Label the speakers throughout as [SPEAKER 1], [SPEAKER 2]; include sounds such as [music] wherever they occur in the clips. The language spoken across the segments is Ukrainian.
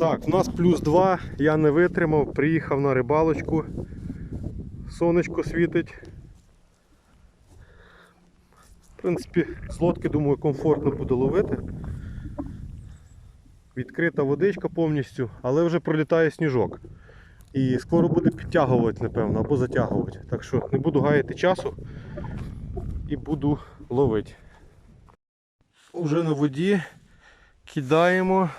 [SPEAKER 1] Так, у нас плюс 2, я не витримав, приїхав на рибалочку. Сонечко світить. В принципі, з лодки, думаю, комфортно буде ловити. Відкрита водичка повністю, але вже пролітає сніжок. І скоро буде підтягувати, напевно, або затягувати. Так що не буду гаяти часу і буду ловити. Уже на воді кидаємо.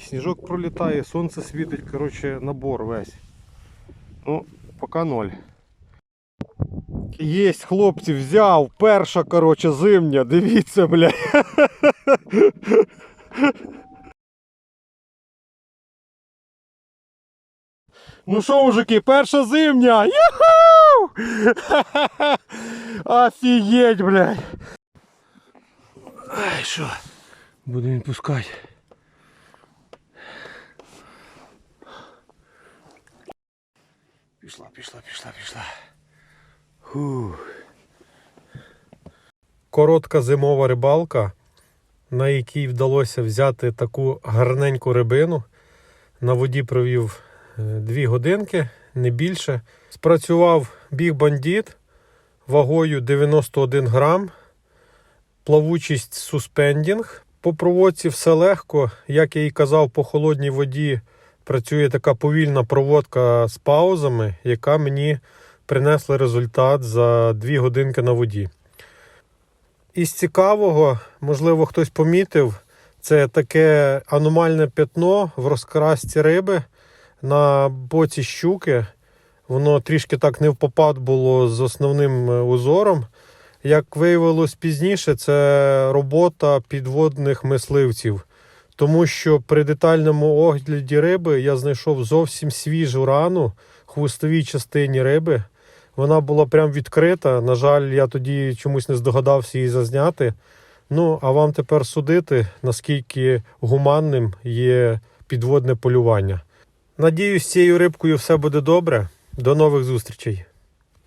[SPEAKER 1] Сніжок пролітає, сонце світить, коротше, набор весь. Ну, поки ноль. Єсть, хлопці, взяв. Перша, коротше, зимня. Дивіться, блядь. [laughs] Ну що, мужики, перша зимня! Юху! [laughs] Офігеть, блядь! Ай, що? Будемо відпускати. Пішла, пішла, пішла, пішла. Фух. Коротка зимова рибалка, на якій вдалося взяти таку гарненьку рибину. На воді провів е, дві годинки, не більше. Спрацював біг бандит вагою 91 грам, плавучість суспендінг. По проводці все легко. Як я і казав, по холодній воді працює така повільна проводка з паузами, яка мені принесла результат за 2 годинки на воді. Із цікавого, можливо, хтось помітив, це таке аномальне пятно в розкрасці риби на боці щуки. Воно трішки так не впопад було з основним е, узором. Як виявилось пізніше, це робота підводних мисливців. Тому що при детальному огляді риби я знайшов зовсім свіжу рану в хвостовій частині риби. Вона була прям відкрита. На жаль, я тоді чомусь не здогадався її зазняти. Ну, а вам тепер судити, наскільки гуманним є підводне полювання. Надіюсь, з цією рибкою все буде добре. До нових зустрічей!